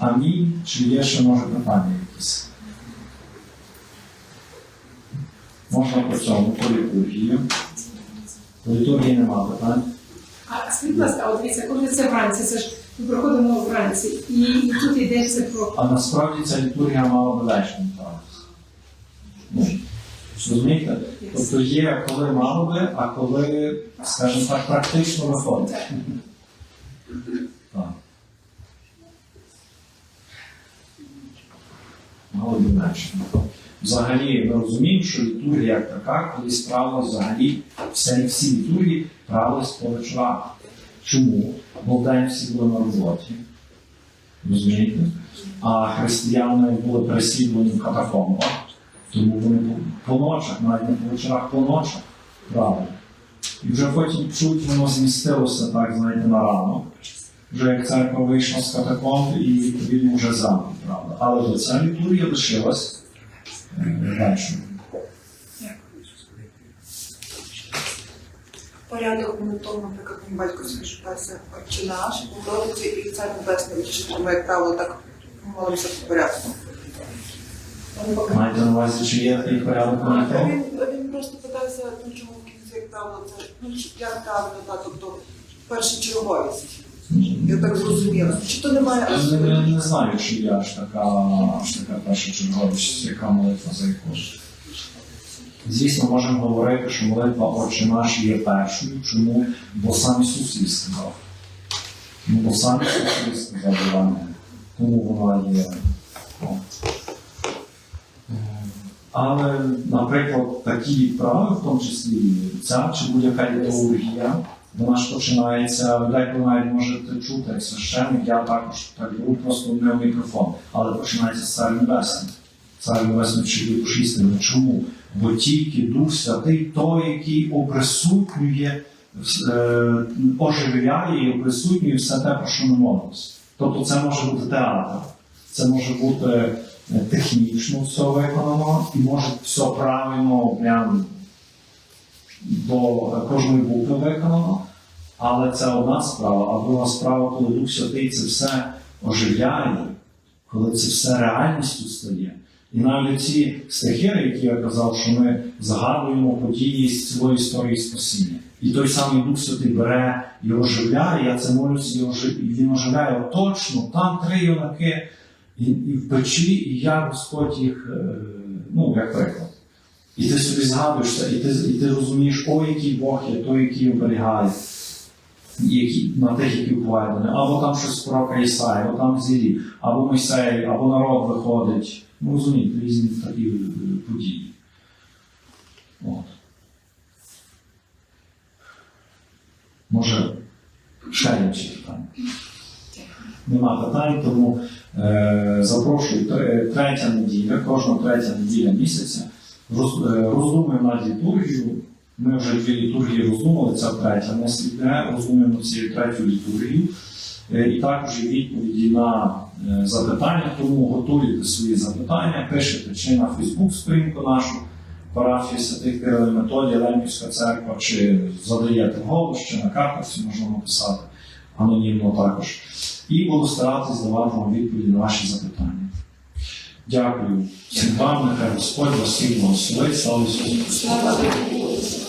Амінь. Чи є ще може питання якісь? Можна по цьому, по літургії. По літургії нема питань. А скажіть, будь ласка, от дивіться, коли це вранці, це ж ми проходимо вранці, і, тут йдеться про А насправді ця літургія мала би вечором тратися. Ну, розумієте? Тобто є, коли мало би, а коли, скажімо так, практично виходить. Мало вечором. Взагалі, ми розуміємо, що літургія як така, колись правилась взагалі, всі, всі літургії правились по вечорах. Чому? Бо вдень всі були на роботі. Розумієте? А християни були переслідувані в катакомбах, тому вони по ночах, навіть не по вечорах, по ночах правили. І вже потім чуть воно змістилося, так, знаєте, на ранок. Вже як церква вийшла з катакомб і відповідно вже замок, правда. Але ця літургія лишилась е, вечором. Порядок молитов, наприклад, мій батько скаже перше «Отче наш, Богородиці і Цар Небесний, чи ми, як правило, так молимося по порядку. Маєте на увазі, чи є такий порядок А молитов? Він, він просто питався, ну чому в кінці, як правило, це ну, як правильно, да, тобто перша черговість. Я так зрозуміла. Чи то немає Я не, не знаю, чи є аж така, аж така перша черговість, яка молитва за якусь. Звісно, можемо говорити, що молитва Отче наш є першою. Чому? Бо сам Ісус її сказав. Ну, бо сам Ісус її сказав Іване. Тому вона є. Але, наприклад, такі вправи, в тому числі ця чи будь-яка літургія, вона ж починається, деколи навіть можете чути, як священник, я також так беру просто не в мікрофон, але починається з Цар Небесний. Цар Небесний вчитель душ істини. Чому? Бо тільки Дух Святий той, який оприсутнює, е, оживляє і оприсутнює все те, про що ми молимося. Тобто це може бути театр, це може бути е, технічно все виконано і може все правильно прям до кожної букви виконано. Але це одна справа, а друга справа, коли Дух Святий це все оживляє, коли це все реальністю стає. І навіть ці стихи, які я казав, що ми згадуємо події з цілої історії спасіння. І той самий Дух Святий бере і оживляє, я це молюся, і ожив- він оживляє точно, там три юнаки, і, і в печі, і я Господь їх, е, ну, як приклад. І ти собі згадуєшся, і ти, і ти розумієш, о, який Бог є, той, який оберігає, які, на тих, які вкладені. Або там щось пророка Ісаї, або там зілі, або Мойсей, або народ виходить. Ну, розумієте, різні такі події. От. Може, ще інші питання. Нема питань, тому е, запрошую третя неділя, кожна третя неділя місяця. Роз, е, роздумуємо над літургією. Ми вже дві літургії роздумали, це третя. Нас іде, роздумуємо цією третю літургію. Е, І також відповіді на е, запитання, тому готуйте свої запитання, пишете чи на Фейсбук сторінку нашу парафії Святих Кирил Методія, Лемківська церква, чи задаєте голос, чи на карточці можна написати анонімно також. І буду старатися давати вам відповіді на ваші запитання. Дякую нехай Господь вас всіх благословить. Слава Ісусу Христу!